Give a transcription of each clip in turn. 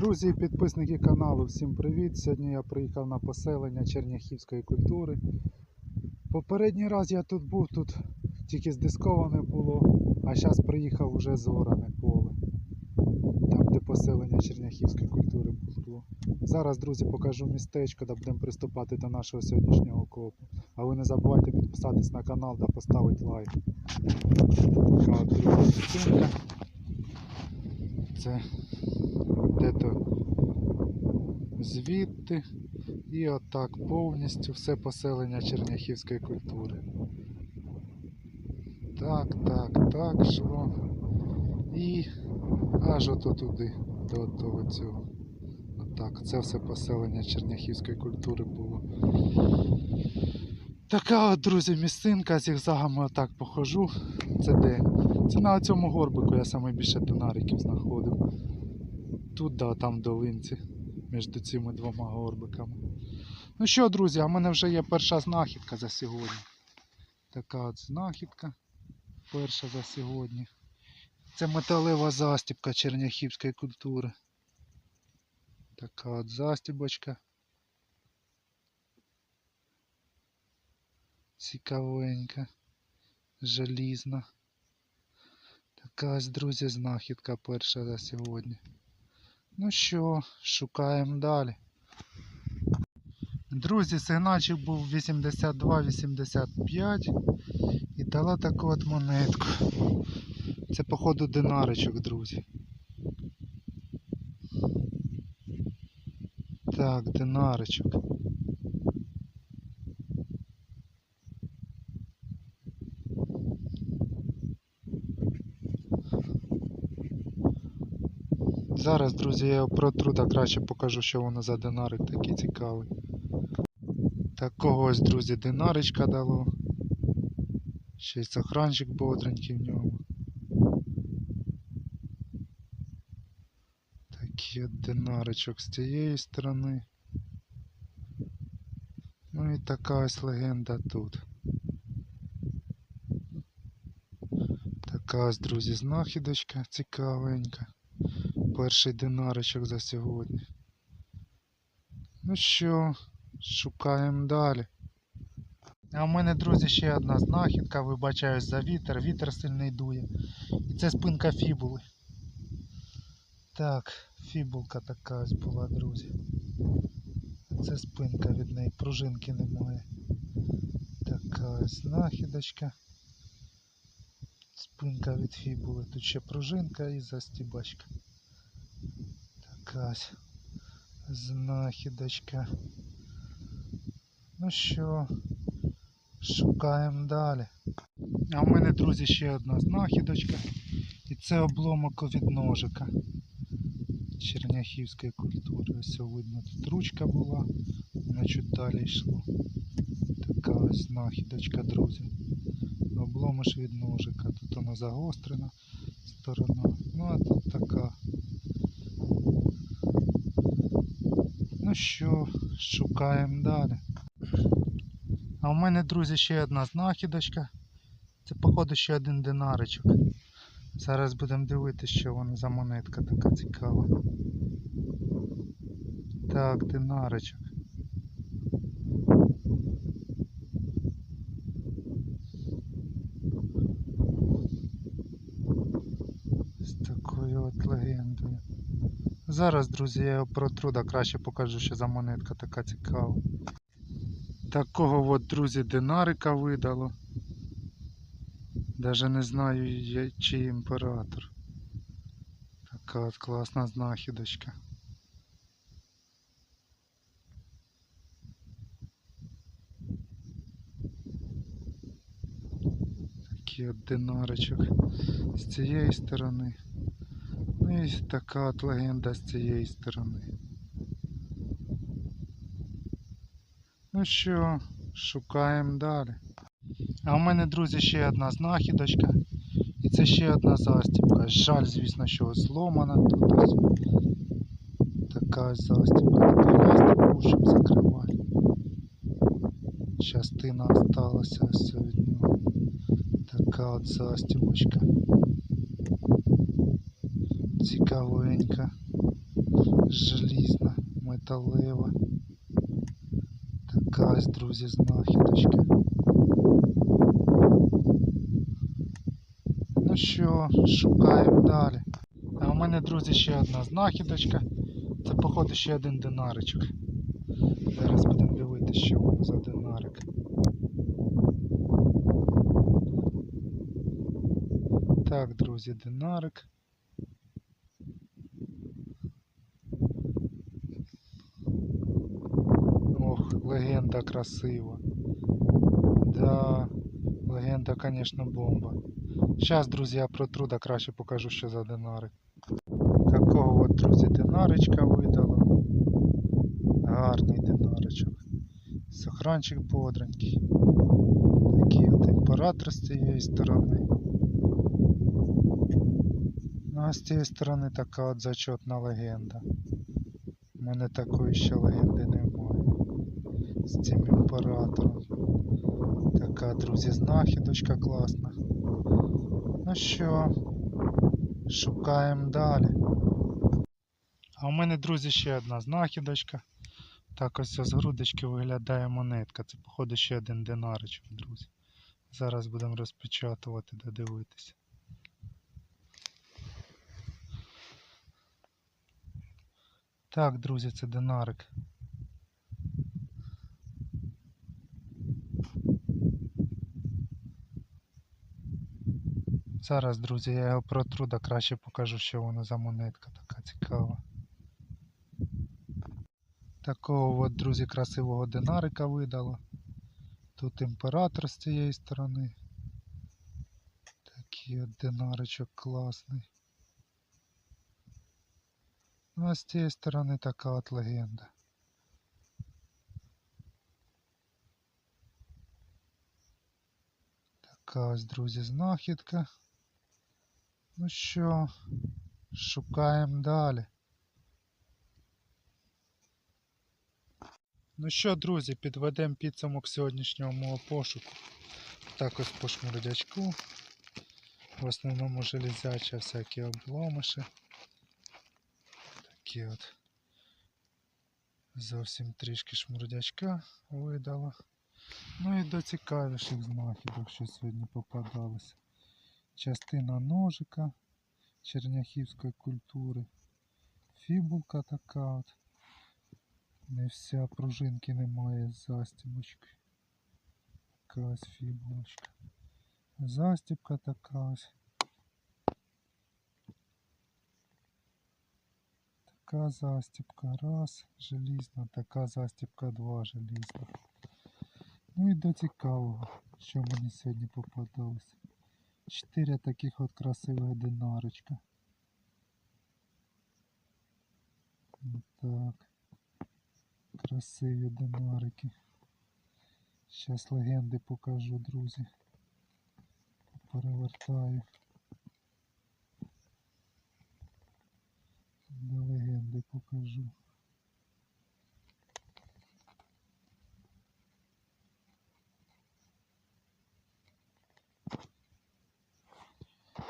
Друзі і підписники каналу, всім привіт! Сьогодні я приїхав на поселення Черняхівської культури. Попередній раз я тут був, тут тільки здисковане було, а зараз приїхав уже зоране поле. Там, де поселення Черняхівської культури було. Зараз, друзі, покажу містечко, де будемо приступати до нашого сьогоднішнього копу. А ви не забувайте підписатись на канал та поставити лайк. Така от. Це де-то звідти і отак повністю все поселення черняхівської культури. Так, так, так, шло. І аж ото туди, до того цього. Отак, це все поселення черняхівської культури було. Така от, друзі, місцинка, з зігзагами отак похожу. Це де? Це на цьому горбику я саме більше динариків знаходив. Тут, да, там долинці, між цими двома горбиками. Ну що, друзі, а в мене вже є перша знахідка за сьогодні. Така от знахідка. Перша за сьогодні. Це металева застібка черняхівської культури. Така от застібочка. Цікавенька. Желізна. Така ось, друзі, знахідка перша за сьогодні. Ну що, шукаємо далі. Друзі, сигначик був 82-85 і дала таку от монетку. Це, походу, динаричок, друзі. Так, динаричок. Зараз, друзі, я його протру та краще покажу, що воно за динарик такий цікавий. Такого ось, друзі, динаричка дало. Ще й сохранчик бодренький в ньому. Такий от динаричок з цієї сторони. Ну і така ось легенда тут. Така ось, друзі, знахідочка цікавенька перший динаричок за сьогодні. Ну що, шукаємо далі. А в мене, друзі, ще одна знахідка, вибачаюсь за вітер, вітер сильний дує. І це спинка фібули. Так, фібулка така ось була, друзі. Це спинка від неї, пружинки немає. Така ось знахідочка. Спинка від фібули. Тут ще пружинка і застібачка якась знахідочка. Ну що, шукаємо далі. А в мене, друзі, ще одна знахідочка. І це обломок від ножика черняхівської культури. Ось видно, тут ручка була, вона чуть далі йшло. Така ось знахідочка, друзі. Обломиш від ножика. Тут вона загострена сторона. Ну а тут така. Ну що, шукаємо далі. А у мене, друзі, ще одна знахідочка. Це, походу, ще один динаричок. Зараз будемо дивитися, що вона за монетка така цікава. Так, динаричок. З такою от легендою. Зараз, друзі, я його протру, да краще покажу, що за монетка така цікава. Такого от, друзі, динарика видало. Даже не знаю, я- чи імператор. Така от класна знахідочка. Такий от динаричок з цієї сторони. І така от легенда з цієї сторони. Ну що, шукаємо далі. А у мене, друзі, ще одна знахідочка. І це ще одна застібка. Жаль, звісно, що зломана тут ось. Така застібка. Ластик закривати. Частина осталася ось. Така от застібочка. Цікавенька. Желізна, металева. Така ось, друзі, знахідочка. Ну що, шукаємо далі. А у мене, друзі, ще одна знахідочка. Це, походу, ще один динаричок. Зараз будемо дивитися, що воно за динарик. Так, друзі, динарик. Легенда красива. Да, легенда, конечно, бомба. Сейчас, друзі, я протру, да краще покажу, що за динарик. Такого от, друзі, динаричка видало. Гарний динаричок. Сохранчик бодренький. Такий от імператор з цієї сторони. Ну а з цієї сторони така от зачетна легенда. У мене такої ще легенди немає. З цим імператором. Така, друзі, знахідочка класна. Ну що, шукаємо далі. А у мене, друзі, ще одна знахідочка. Так ось з грудочки виглядає монетка. Це, походу, ще один динаричок, друзі. Зараз будемо розпечатувати та дивитися. Так, друзі, це динарик. Зараз, друзі, я його протру, да краще покажу, що воно за монетка така цікава. Такого от, друзі, красивого динарика видало. Тут імператор з цієї сторони. Такий от динаричок класний. Ну а з цієї сторони така от легенда. Така ось, друзі, знахідка. Ну що, шукаємо далі. Ну що, друзі, підведемо підсумок сьогоднішнього мого пошуку. Так ось по шмурдячку. В основному железяча всякі обломиші. Такі от. Зовсім трішки шмурдячка видала. Ну і до цікавіших знахідок, що сьогодні попадалося. Частина ножика черняхівської культури. Фібулка така от. Не вся пружинки немає застібочки. Така ось фібулочка. Застібка така ось. Така застібка раз, желізна, така застібка два желізна. Ну і до цікавого, що мені сьогодні попадалося. Чотири таких от красивих динарочка. Так. Красиві динарики. Зараз легенди покажу, друзі. Перевертаю. До легенди покажу.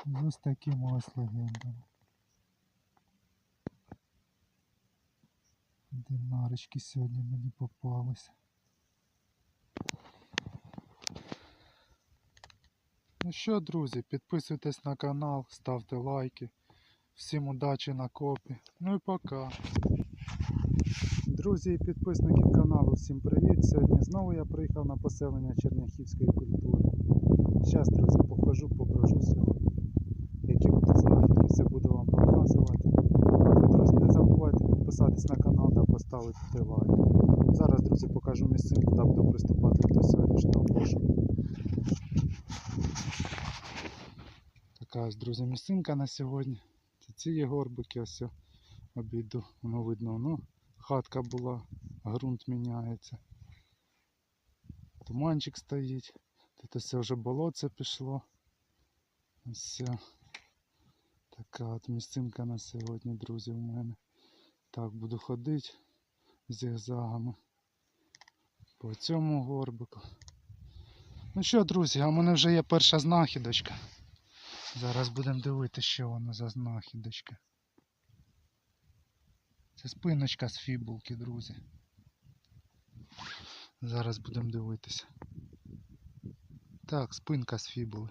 Ось такими ось легендами. Динарочки сьогодні мені попалися. Ну що, друзі, підписуйтесь на канал, ставте лайки. Всім удачі на копі. Ну і пока. Друзі і підписники каналу, всім привіт! Сьогодні знову я приїхав на поселення черняхівської культури. Зараз, друзі, покажу, покажу сьогодні. Які будуть знахідки, все буду вам показувати. Друзі, не забувайте підписатись на канал та поставити лайк. Зараз, друзі, покажу місцинку, де буду приступати до сьогоднішнього пошуку. Така ось, друзі, місцинка на сьогодні. Це ці горбики ось обійду, воно видно, ну, хатка була, ґрунт міняється. Туманчик стоїть. Тут ось вже болоце пішло. Ось така от місцинка на сьогодні, друзі, у мене. Так, буду ходити зігзагами по цьому горбику. Ну що, друзі, а в мене вже є перша знахідочка. Зараз будемо дивитися, що воно за знахідочка. Це спиночка з фібулки, друзі. Зараз будемо дивитися. Так, спинка з фібули.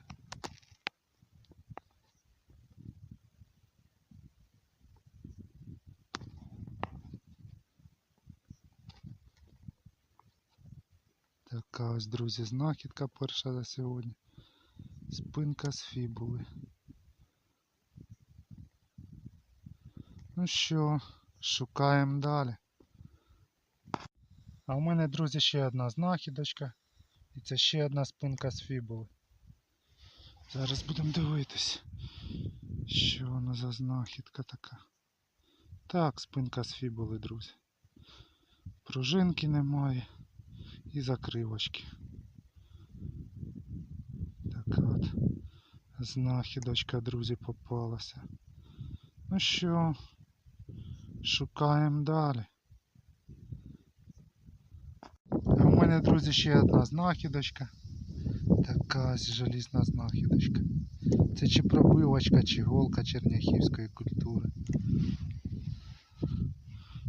Така ось, друзі, знахідка перша за сьогодні. Спинка з фібули. Ну що, шукаємо далі. А у мене, друзі, ще одна знахідочка. І це ще одна спинка з фібули. Зараз будемо дивитись, що воно за знахідка така. Так, спинка з фібули, друзі. Пружинки немає і закривочки. Така от знахідочка, друзі, попалася. Ну що, шукаємо далі. А у мене, друзі, ще одна знахідочка. Така ось желізна знахідочка. Це чи пробивочка, чи голка черняхівської культури.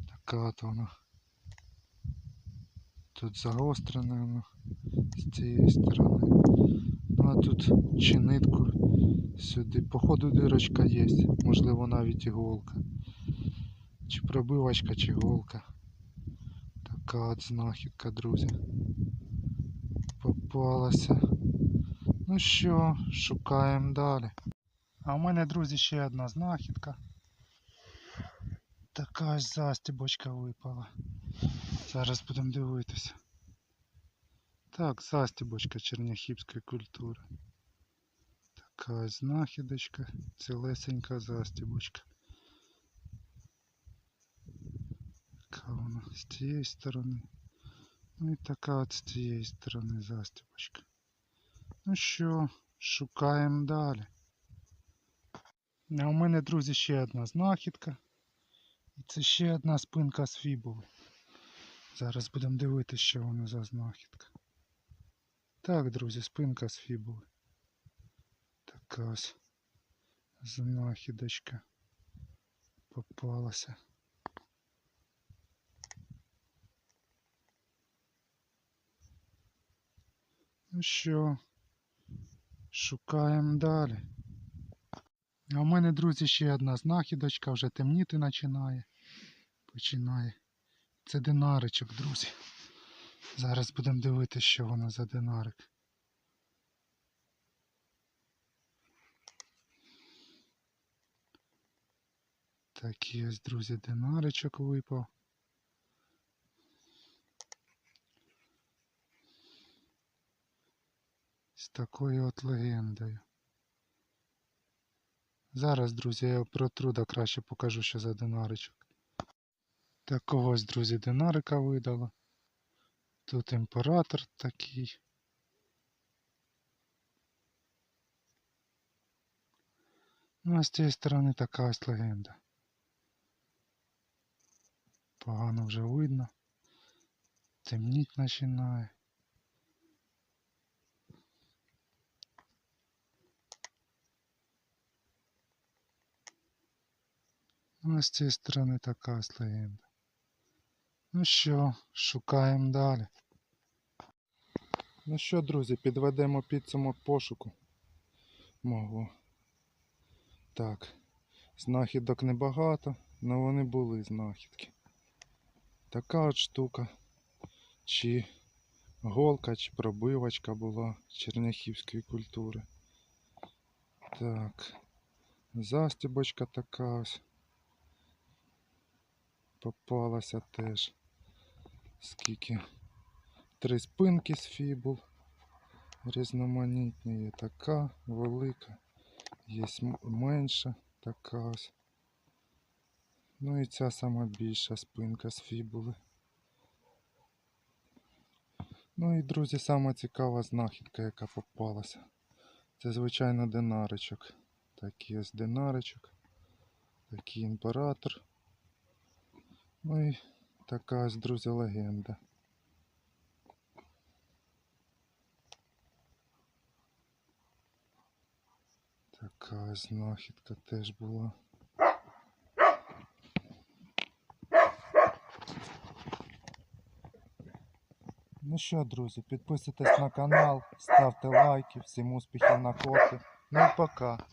Така от вона. Тут загострене воно з цієї сторони. Ну а тут чи нитку сюди. Походу дирочка є, можливо навіть іголка. Чи пробивочка, чи голка. Така от знахідка, друзі. Попалася. Ну що, шукаємо далі. А у мене, друзі, ще одна знахідка. Така ось застібочка випала. Зараз будемо дивитися. Так, застібочка черняхівської культури. Така знахідочка, цілесенька застібочка. Така вона з цієї сторони. Ну і така от з цієї сторони застібочка. Ну що, шукаємо далі. А у мене, друзі, ще одна знахідка. І це ще одна спинка з фібули. Зараз будемо дивитися, що воно за знахідка. Так, друзі, спинка з фібули. Така ось знахідочка попалася. Ну що, шукаємо далі. А у мене, друзі, ще одна знахідочка, вже темніти починає. Починає. Це динаричок, друзі. Зараз будемо дивитися, що воно за динарик. Такий ось, друзі, динаричок випав. З такою от легендою. Зараз, друзі, я його протру, да краще покажу, що за динаричок. Такого ось, друзі, динарика видало. Тут імператор такий. Ну, а з цієї сторони така ось легенда. Погано вже видно. Темніть починає. Ну, а з цієї сторони така ось легенда. Ну що, шукаємо далі. Ну що, друзі, підведемо підсумок пошуку мого. Так, знахідок небагато, але вони були знахідки. Така от штука. Чи голка, чи пробивочка була черняхівської культури. Так. Застібочка така ось. Попалася теж. Скільки? Три спинки з фібул. Різноманітні є така, велика, є менша, така ось. Ну і ця сама більша спинка з фібули. Ну і, друзі, сама цікава знахідка, яка попалася. Це, звичайно, динаричок. Такий ось динаричок. Такий імператор. Ну і Така ось, друзі, легенда. Така ось знахідка теж була. Ну що, друзі, підписуйтесь на канал, ставте лайки, всім успіхів на кофі. Ну і пока.